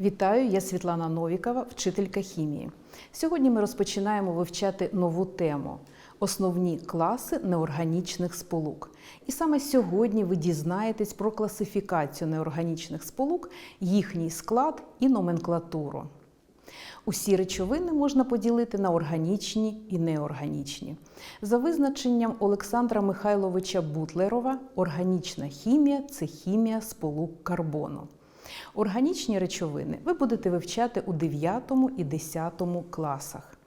Вітаю, я Світлана Новікова, вчителька хімії. Сьогодні ми розпочинаємо вивчати нову тему основні класи неорганічних сполук. І саме сьогодні ви дізнаєтесь про класифікацію неорганічних сполук, їхній склад і номенклатуру. Усі речовини можна поділити на органічні і неорганічні. За визначенням Олександра Михайловича Бутлерова, органічна хімія це хімія сполук карбону. Органічні речовини ви будете вивчати у 9 і 10 класах.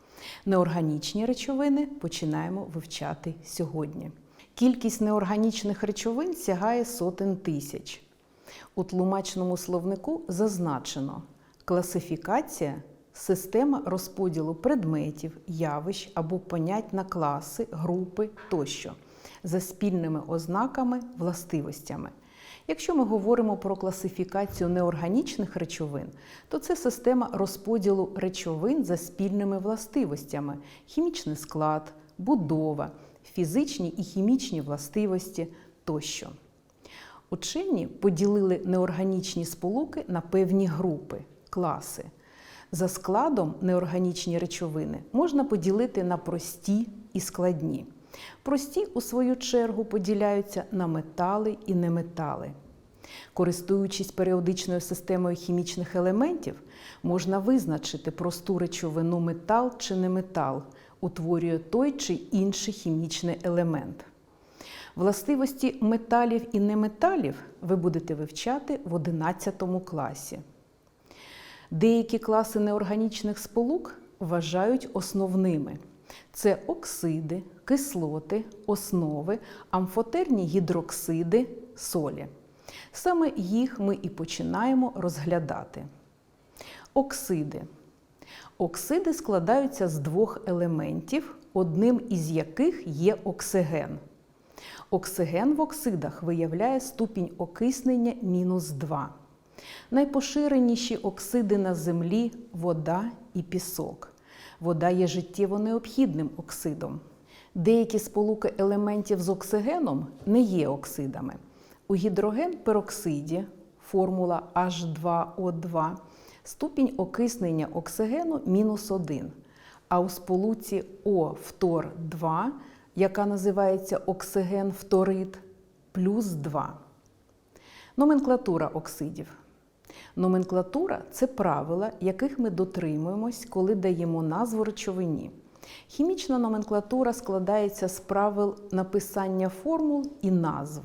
Неорганічні речовини починаємо вивчати сьогодні. Кількість неорганічних речовин сягає сотень тисяч. У тлумачному словнику зазначено класифікація система розподілу предметів, явищ або понять на класи, групи тощо за спільними ознаками, властивостями. Якщо ми говоримо про класифікацію неорганічних речовин, то це система розподілу речовин за спільними властивостями: хімічний склад, будова, фізичні і хімічні властивості тощо. Учені поділили неорганічні сполуки на певні групи, класи. За складом неорганічні речовини можна поділити на прості і складні. Прості, у свою чергу, поділяються на метали і неметали. Користуючись періодичною системою хімічних елементів, можна визначити просту речовину метал чи неметал, утворює той чи інший хімічний елемент. Властивості металів і неметалів ви будете вивчати в 11 класі. Деякі класи неорганічних сполук вважають основними: це оксиди, кислоти, основи, амфотерні гідроксиди, солі. Саме їх ми і починаємо розглядати. Оксиди. Оксиди складаються з двох елементів, одним із яких є оксиген. Оксиген в оксидах виявляє ступінь окиснення мінус 2. Найпоширеніші оксиди на землі вода і пісок. Вода є життєво необхідним оксидом. Деякі сполуки елементів з оксигеном не є оксидами. У гідроген-пероксиді формула H2O2 ступінь окиснення оксигену мінус 1, а у сполуці О2, яка називається оксиген-фторид, плюс 2. Номенклатура оксидів. Номенклатура це правила, яких ми дотримуємось, коли даємо назву речовині. Хімічна номенклатура складається з правил написання формул і назв.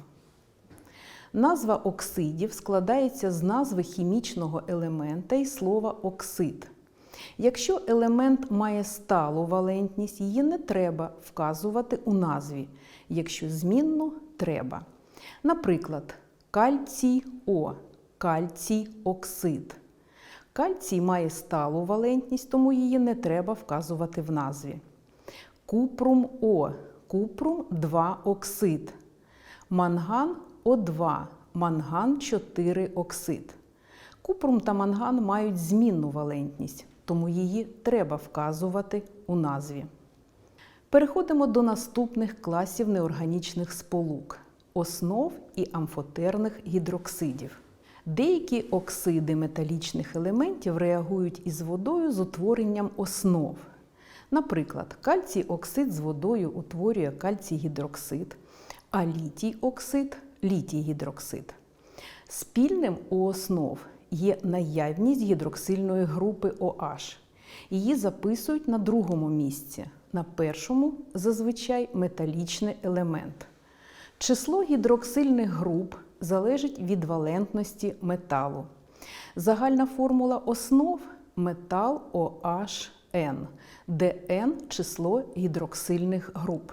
Назва оксидів складається з назви хімічного елемента і слова оксид. Якщо елемент має сталу валентність, її не треба вказувати у назві, якщо змінну треба. Наприклад, кальцій О, кальцій оксид. Кальцій має сталу валентність, тому її не треба вказувати в назві. Купрум О, купрум 2 оксид. Манган О2, манган 4 оксид. Купрум та манган мають змінну валентність, тому її треба вказувати у назві. Переходимо до наступних класів неорганічних сполук основ і амфотерних гідроксидів. Деякі оксиди металічних елементів реагують із водою з утворенням основ. Наприклад, кальцій оксид з водою утворює кальцій гідроксид, а літій оксид літій гідроксид. Спільним у основ є наявність гідроксильної групи OH. Її записують на другому місці, на першому зазвичай металічний елемент. Число гідроксильних груп залежить від валентності металу. Загальна формула основ метал OHN, де N – число гідроксильних груп.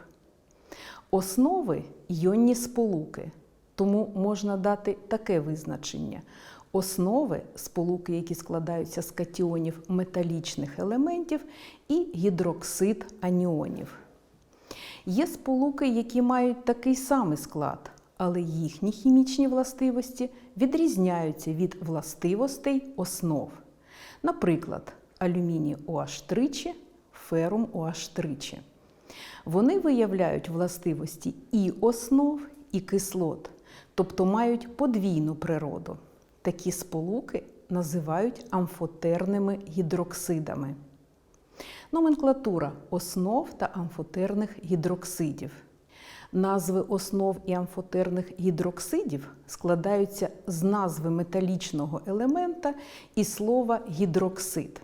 Основи йонні сполуки, тому можна дати таке визначення. Основи сполуки, які складаються з катіонів металічних елементів, і гідроксид аніонів. Є сполуки, які мають такий самий склад, але їхні хімічні властивості відрізняються від властивостей основ. Наприклад, алюміній OH тричі, ферум OH тричі. Вони виявляють властивості і основ, і кислот, тобто мають подвійну природу. Такі сполуки називають амфотерними гідроксидами. Номенклатура основ та амфотерних гідроксидів. Назви основ і амфотерних гідроксидів складаються з назви металічного елемента і слова гідроксид.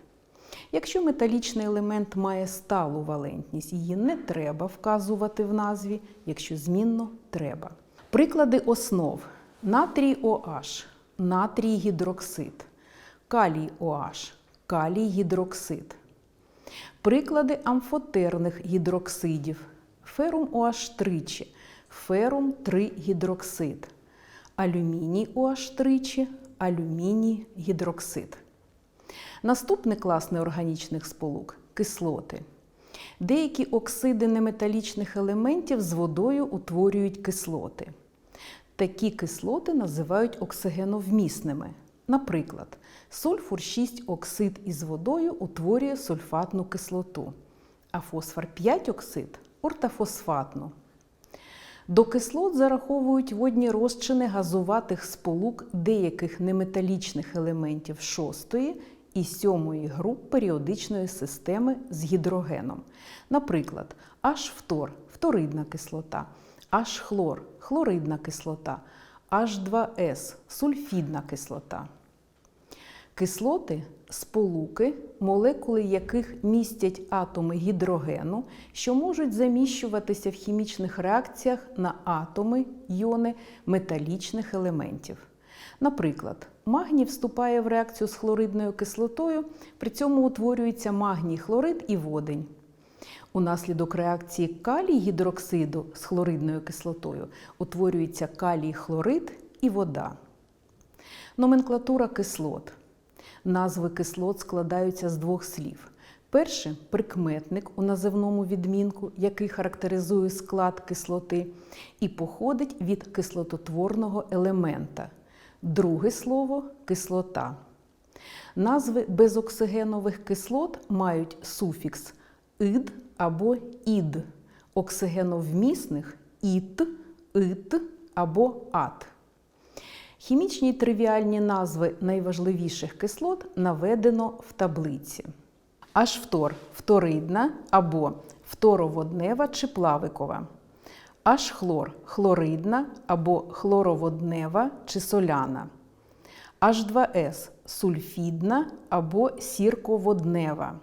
Якщо металічний елемент має сталу валентність, її не треба вказувати в назві, якщо змінно треба. Приклади основ: натрій OH, натрій гідроксид, калій OH, калій гідроксид. Приклади амфотерних гідроксидів: ферум OH тричі, ферум 3 гідроксид, алюміній OH тричі, алюміній гідроксид. Наступний клас неорганічних сполук кислоти. Деякі оксиди неметалічних елементів з водою утворюють кислоти. Такі кислоти називають оксигеновмісними. Наприклад, сульфур 6 оксид із водою утворює сульфатну кислоту, а фосфор 5 оксид ортофосфатну. До кислот зараховують водні розчини газуватих сполук деяких неметалічних елементів 6 і 7 груп періодичної системи з гідрогеном. Наприклад, H-фтор фторидна кислота, H-хлор хлоридна кислота, H2S сульфідна кислота. Кислоти сполуки, молекули яких містять атоми гідрогену, що можуть заміщуватися в хімічних реакціях на атоми йони металічних елементів. Наприклад, магній вступає в реакцію з хлоридною кислотою, при цьому утворюється магній хлорид і водень. Унаслідок реакції калій гідроксиду з хлоридною кислотою утворюється калій хлорид і вода. Номенклатура кислот. Назви кислот складаються з двох слів. Перше прикметник у називному відмінку, який характеризує склад кислоти, і походить від кислототворного елемента. Друге слово кислота. Назви безоксигенових кислот мають суфікс ид або ід, оксигеновмісних іт, ит або ат. Хімічні тривіальні назви найважливіших кислот наведено в таблиці. H-фтор фторидна або фтороводнева чи плавикова. H-хлор хлоридна або хлороводнева чи соляна. H2S сульфідна або сірководнева.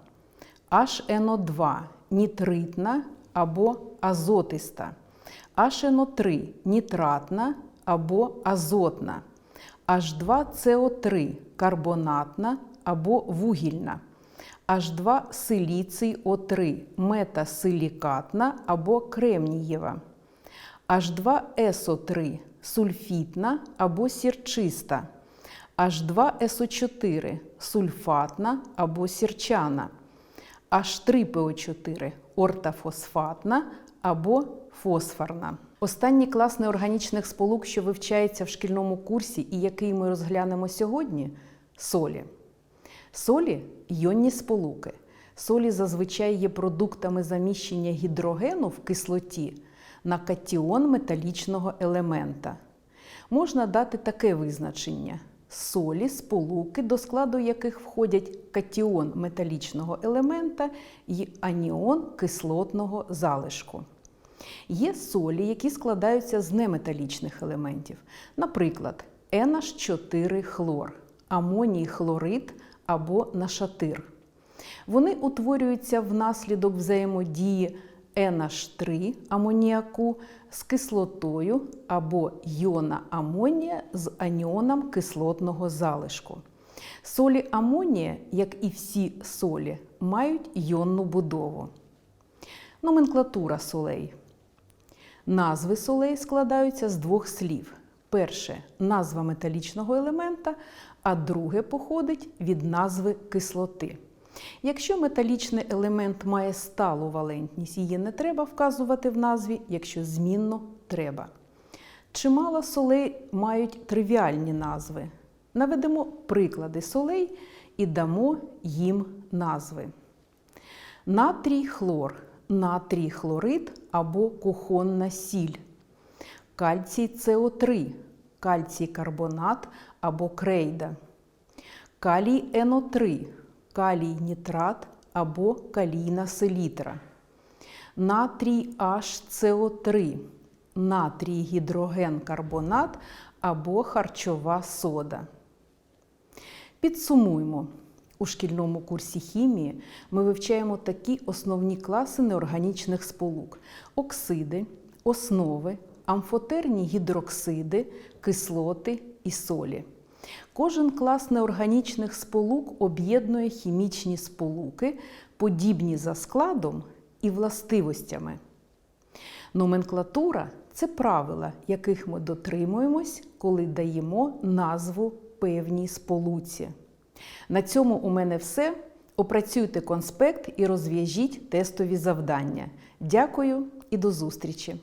HNO2 нітритна або азотиста. HNO3 нітратна або азотна. H2CO3 карбонатна або вугільна. H2 силіцій О3 метасилікатна або кремнієва. H2SO3 сульфітна або сірчиста. H2SO4 сульфатна або сірчана. H3PO4 ортофосфатна або фосфорна. Останній клас неорганічних сполук, що вивчається в шкільному курсі і який ми розглянемо сьогодні солі. Солі йонні сполуки. Солі зазвичай є продуктами заміщення гідрогену в кислоті на катіон металічного елемента. Можна дати таке визначення: солі, сполуки, до складу яких входять катіон металічного елемента і аніон кислотного залишку. Є солі, які складаються з неметалічних елементів, наприклад, NH4 хлор, амоній хлорид або нашатир. Вони утворюються внаслідок взаємодії NH3 амоніаку з кислотою або йона амонія з аніоном кислотного залишку. Солі амонія, як і всі солі, мають йонну будову. Номенклатура солей. Назви солей складаються з двох слів. Перше назва металічного елемента, а друге походить від назви кислоти. Якщо металічний елемент має сталу валентність, її не треба вказувати в назві, якщо змінно треба. Чимало солей мають тривіальні назви. Наведемо приклади солей і дамо їм назви. Натрій хлор, натрій хлорид або кухонна сіль. Кальцій СО3, кальцій карбонат або крейда. калій НО3, калій нітрат або калійна селітра, натрій HCO3, натрій гідрогенкарбонат або харчова сода. Підсумуймо. У шкільному курсі хімії ми вивчаємо такі основні класи неорганічних сполук: оксиди, основи, амфотерні гідроксиди, кислоти і солі. Кожен клас неорганічних сполук об'єднує хімічні сполуки, подібні за складом і властивостями. Номенклатура це правила, яких ми дотримуємось, коли даємо назву певній сполуці. На цьому у мене все. Опрацюйте конспект і розв'яжіть тестові завдання. Дякую і до зустрічі!